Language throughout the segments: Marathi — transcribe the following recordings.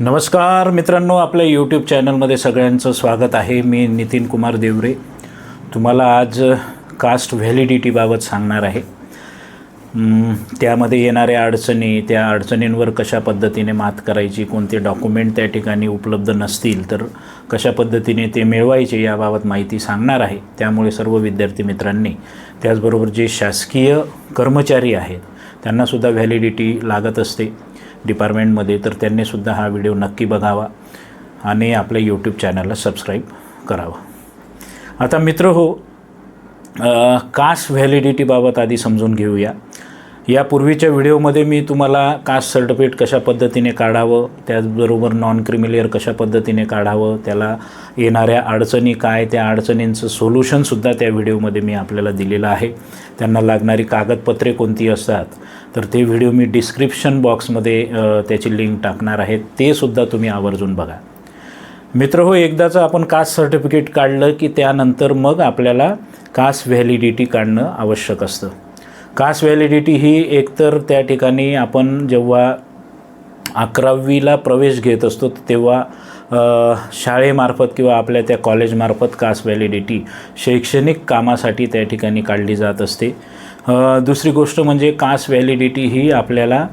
नमस्कार मित्रांनो आपल्या यूट्यूब चॅनलमध्ये सगळ्यांचं स्वागत आहे. मी नितीन कुमार देवरे. तुम्हाला आज कास्ट व्हॅलिडिटीबाबत सांगणार आहे. त्यामध्ये येणाऱ्या अडचणी त्या अडचणींवर कशा पद्धतीने मात करायची कोणते डॉक्युमेंट त्या ठिकाणी उपलब्ध नसतील तर कशा पद्धतीने ते मिळवायचे याबाबत माहिती सांगणार आहे. त्यामुळे सर्व विद्यार्थी मित्रांनी त्याचबरोबर जे शासकीय कर्मचारी आहेत त्यांनासुद्धा व्हॅलिडिटी लागत असते. डिपार्टमेंटमध्ये तर त्यांनीसुद्धा हा व्हिडिओ नक्की बघावा आणि आपल्या यूट्यूब चॅनलला सबस्क्राईब करावा. आता मित्र हो कास्ट व्हॅलिडिटीबाबत आधी समजून घेऊया. यापूर्वीच्या व्हिडिओमध्ये मी तुम्हाला कास्ट सर्टिफिकेट कशा पद्धतीने काढावं त्याचबरोबर नॉन क्रिमिलियर कशा पद्धतीने काढावं त्याला येणाऱ्या अडचणी काय त्या अडचणींचं सोल्युशनसुद्धा त्या व्हिडिओमध्ये मी आपल्याला दिलेलं आहे. त्यांना लागणारी कागदपत्रे कोणती असतात तर ते व्हिडिओ मी डिस्क्रिप्शन बॉक्समध्ये त्याची लिंक टाकणार आहे. ते सुद्धा तुम्ही आवर्जून बघा. मित्र हो एकदाचं आपण कास्ट सर्टिफिकेट काढलं की त्यानंतर मग आपल्याला कास्ट व्हॅलिडिटी काढणं आवश्यक असतं. कास्ट व्हॅलिडिटी ही एकतर त्या ठिकाणी आपण जेव्हा अकरावीला प्रवेश घेत असतो तेव्हा शाळेमार्फत किंवा आपल्या त्या कॉलेजमार्फत कास्ट व्हॅलिडिटी शैक्षणिक कामासाठी त्या ठिकाणी काढली जात असते. दुसरी गोष्ट म्हणजे कास्ट व्हॅलिडिटी ही आपल्याला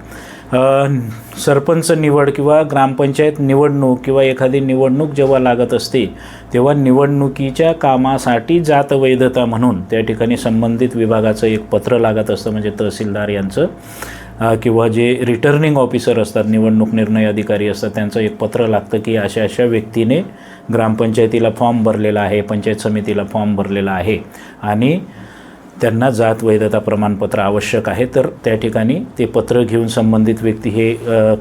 सरपंच निवड किंवा ग्रामपंचायत निवडणूक किंवा एखादी निवडणूक जेव्हा लागत असते तेव्हा निवडणुकीच्या कामासाठी जात वैधता म्हणून त्या ठिकाणी संबंधित विभागाचं एक पत्र लागत असतं म्हणजे तहसीलदार यांचं किंवा जे रिटर्निंग ऑफिसर असतात निवडणूक निर्णय अधिकारी असतात त्यांचं एक पत्र लागतं की अशा अशा व्यक्तीने ग्रामपंचायतीला फॉर्म भरलेला आहे पंचायत समितीला फॉर्म भरलेला आहे. आणि त्यांना जात वैधता प्रमाणपत्र आवश्यक आहे. तर त्या ठिकाणी ते पत्र घेऊन संबंधित व्यक्ती हे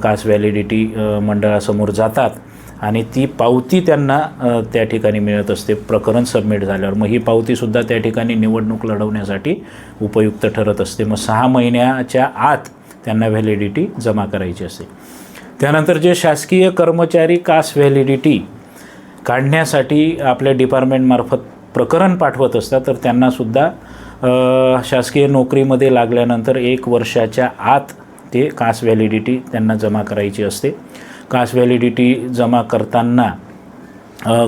कास्ट व्हॅलिडिटी मंडळासमोर जातात आणि ती पावती त्यांना त्या ठिकाणी मिळत असते. प्रकरण सबमिट झाल्यावर. मग ही पावतीसुद्धा त्या ठिकाणी निवडणूक लढवण्यासाठी उपयुक्त ठरत असते. मग सहा महिन्याच्या आत त्यांना व्हॅलिडिटी जमा करायची असते. त्यानंतर जे शासकीय कर्मचारी कास्ट व्हॅलिडिटी काढण्यासाठी आपल्या डिपार्टमेंटमार्फत प्रकरण पाठवत असतात तर त्यांनासुद्धा शासकीय नोकरीमध्ये लागल्यानंतर एक वर्षाच्या आत ते कास्ट व्हॅलिडिटी त्यांना जमा करायची असते. कास्ट व्हॅलिडिटी जमा करताना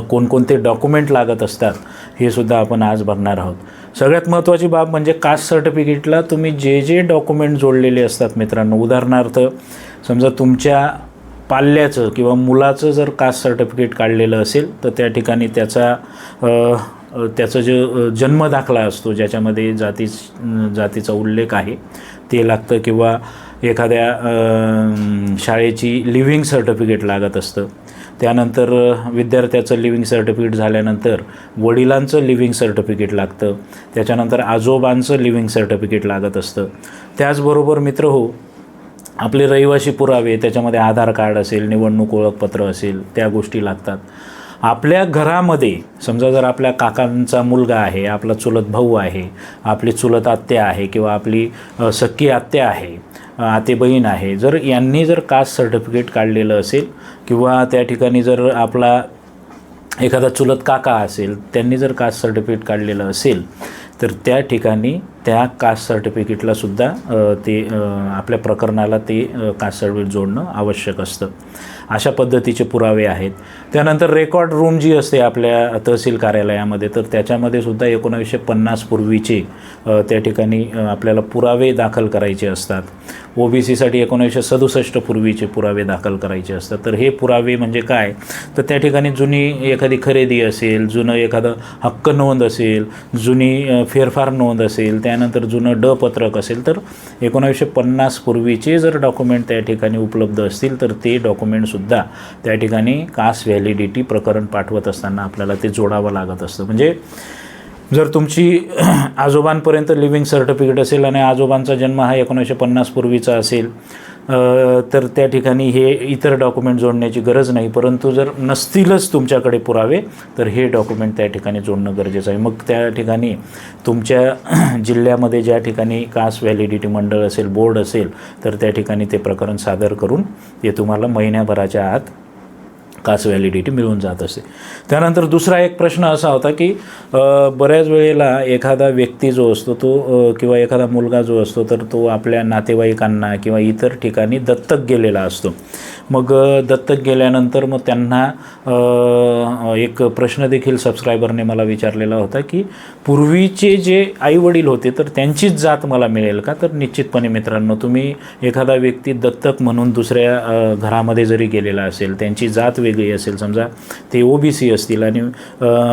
कोणकोणते डॉक्युमेंट लागत असतात हे सुद्धा आपण आज बघणार आहोत. सगळ्यात महत्त्वाची बाब म्हणजे कास्ट सर्टिफिकेटला तुम्ही जे जे डॉक्युमेंट जोडलेले असतात मित्रांनो उदाहरणार्थ समजा तुमच्या पाल्याचं किंवा मुलाचं जर कास्ट सर्टिफिकेट काढलेलं असेल तर त्या ठिकाणी त्याचा त्याचं जो जन्म जन्मदाखला असतो ज्याच्यामध्ये जाती जातीचा उल्लेख आहे ते लागतं किंवा एखाद्या शाळेची लिव्हिंग सर्टिफिकेट लागत असतं. त्यानंतर विद्यार्थ्याचं लिव्हिंग सर्टिफिकेट झाल्यानंतर वडिलांचं लिव्हिंग सर्टिफिकेट लागतं. त्याच्यानंतर आजोबांचं लिव्हिंग सर्टिफिकेट लागत असतं. त्याचबरोबर मित्र हो आपले रहिवाशी पुरावे त्याच्यामध्ये आधार कार्ड असेल निवडणूक ओळखपत्र असेल त्या गोष्टी लागतात. आपल्या घरामध्ये समजा जर आपल्या काकांचा मुलगा आहे आपला चुलत भाऊ आहे आपली चुलत आत्या आहे किंवा आपली अ, सख्खी आत्या आहे आते बहीण आहे जर यांनी जर कास्ट सर्टिफिकेट काढलेलं असेल किंवा त्या ठिकाणी जर आपला एखादा चुलत काका असेल त्यांनी जर कास्ट सर्टिफिकेट काढलेलं असेल तर त्या ठिकाणी त्या कास्ट सर्टिफिकेटला सुद्धा ते आपल्या प्रकरणाला ते कास्ट सर्टिफिकेट जोडणं आवश्यक असतं. अशा पद्धतीचे पुरावे आहेत. त्यानंतर रेकॉर्ड रूम जी असते आपल्या तहसील कार्यालयामध्ये तर त्याच्यामध्ये सुद्धा एकोणावीसशे पन्नास पूर्वीचे त्या ठिकाणी आपल्याला पुरावे दाखल करायचे असतात. ओ बी सीसाठी एकोणीसशे सदुसष्ट पूर्वीचे पुरावे दाखल करायचे असतात. तर हे पुरावे म्हणजे काय? तर त्या ठिकाणी जुनी एखादी खरेदी असेल जुनं एखादं हक्क नोंद असेल जुनी फेरफार नोंद असेल त्या त्यानंतर जुनं ड पत्रक असेल तर एकोणावीसशे पन्नास पूर्वीचे जर डॉक्युमेंट त्या ठिकाणी उपलब्ध असतील तर ते डॉक्युमेंटसुद्धा त्या ठिकाणी कास्ट व्हॅलिडिटी प्रकरण पाठवत असताना आपल्याला ते जोडावं लागत असतं. म्हणजे जर तुमची आजोबांपर्यंत लिव्हिंग सर्टिफिकेट असेल आणि आजोबांचा जन्म हा एकोणीसशे पन्नास पूर्वीचा असेल तर त्या ठिकाणी हे इतर डॉक्युमेंट जोडण्याची गरज नाही. परंतु जर नसतीलच तुमच्याकडे पुरावे तर हे डॉक्युमेंट त्या ठिकाणी जोडणं गरजेचं आहे. मग त्या ठिकाणी तुमच्या जिल्ह्यामध्ये ज्या ठिकाणी कास्ट व्हॅलिडिटी मंडळ असेल बोर्ड असेल तर त्या ठिकाणी ते प्रकरण सादर करून ते तुम्हाला महिन्याभराच्या आत कास्ट व्हॅलिडिटी मिळून जात असते त्यानंतर दुसरा एक प्रश्न असा होता की बऱ्याच वेळेला एखादा व्यक्ती जो असतो तो किंवा एखादा मुलगा जो असतो तर तो आपल्या नातेवाईकांना किंवा इतर ठिकाणी दत्तक गेलेला असतो. मग दत्तक गेल्यानंतर मग त्यांना एक प्रश्न देखील सबस्क्रायबरने मला विचारलेला होता की पूर्वीचे जे आईवडील होते तर त्यांचीच जात मला मिळेल का? तर निश्चितपणे मित्रांनो तुम्ही एखादा व्यक्ती दत्तक म्हणून दुसऱ्या घरामध्ये जरी गेलेला असेल त्यांची जात वेगळी असेल. समजा ते ओ बी सी असतील आणि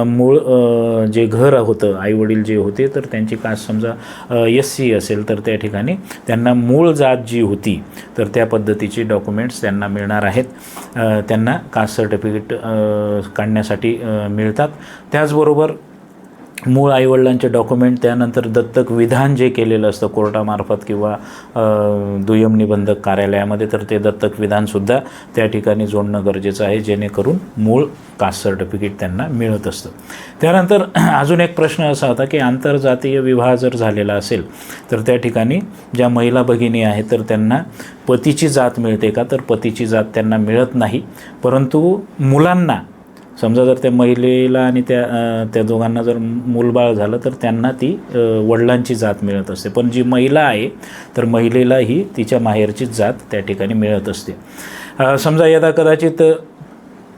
मूळ जे घर होतं आईवडील जे होते तर त्यांची कास्ट समजा एस सी असेल तर त्या ठिकाणी त्यांना मूळ जात जी होती तर त्या पद्धतीचे डॉक्युमेंट्स त्यांना मिळणार आहेत. त्यांना कास्ट सर्टिफिकेट काढण्यासाठी मिळतात. त्याचबरोबर मूळ आईवडिलांचे डॉक्युमेंट त्यानंतर दत्तक विधान जे केलेलं असतं कोर्टामार्फत किंवा दुय्यम निबंधक कार्यालयामध्ये तर ते दत्तक विधानसुद्धा त्या ठिकाणी जोडणं गरजेचं आहे जेणेकरून मूळ कास्ट सर्टिफिकेट त्यांना मिळत असतं. त्यानंतर अजून एक प्रश्न असा होता की आंतरजातीय विवाह जर झालेला असेल तर त्या ठिकाणी ज्या महिला भगिनी आहेत तर त्यांना पतीची जात मिळते का? तर पतीची जात त्यांना मिळत नाही. परंतु मुलांना समजा जर त्या महिलेला आणि त्या त्या दोघांना जर मूलबाळ झालं तर त्यांना ती वडिलांची जात मिळत असते. पण जी महिला आहे तर महिलेला ही तिच्या माहेरचीच जात त्या ठिकाणी मिळत असते. समजा यदा कदाचित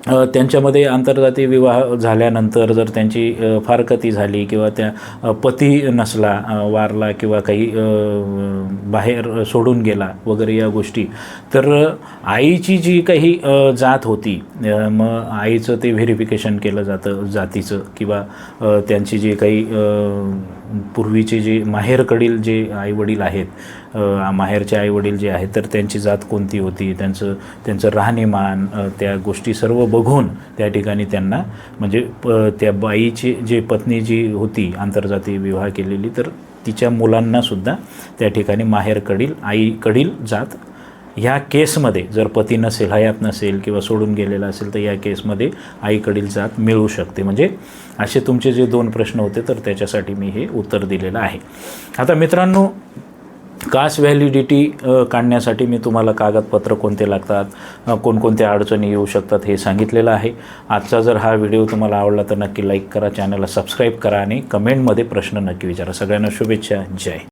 त्यांच्यामध्ये आंतरजातीय विवाह झाल्यानंतर जर त्यांची फारकती झाली किंवा त्या पती नसला वारला किंवा काही बाहेर सोडून गेला वगैरे या गोष्टी तर आईची जी काही जात होती मग आईचं ते व्हेरिफिकेशन केलं जातं जातीचं किंवा त्यांची जी काही पूर्वीचे जे माहेरकडील जे आईवडील आहेत माहेरचे आईवडील जे आहेत तर त्यांची जात कोणती होती त्यांचं त्यांचं राहणीमान त्या गोष्टी सर्व बघून त्या ठिकाणी त्यांना म्हणजे प त्या बाईची जे पत्नी जी होती आंतरजातीय विवाह केलेली तर तिच्या मुलांनासुद्धा त्या ठिकाणी माहेरकडील आईकडील जात ह्या केसमध्ये जर पती नसेल हयात नसेल किंवा सोडून गेलेला असेल तर या केसमध्ये आईकडील जात मिळू शकते. म्हणजे असे तुमचे जे दोन प्रश्न होते तर त्याच्यासाठी मी हे उत्तर दिलेलं आहे. आता मित्रांनो कास्ट व्हॅलिडिटी काढण्यासाठी मी तुम्हाला कागदपत्र कोणते लागतात कोणकोणत्या अडचणी येऊ शकतात हे सांगितलेलं आहे. आजचा जर हा व्हिडिओ तुम्हाला आवडला तर नक्की लाईक करा चॅनलला सबस्क्राईब करा आणि कमेंटमध्ये प्रश्न नक्की विचारा. सगळ्यांना शुभेच्छा. जय.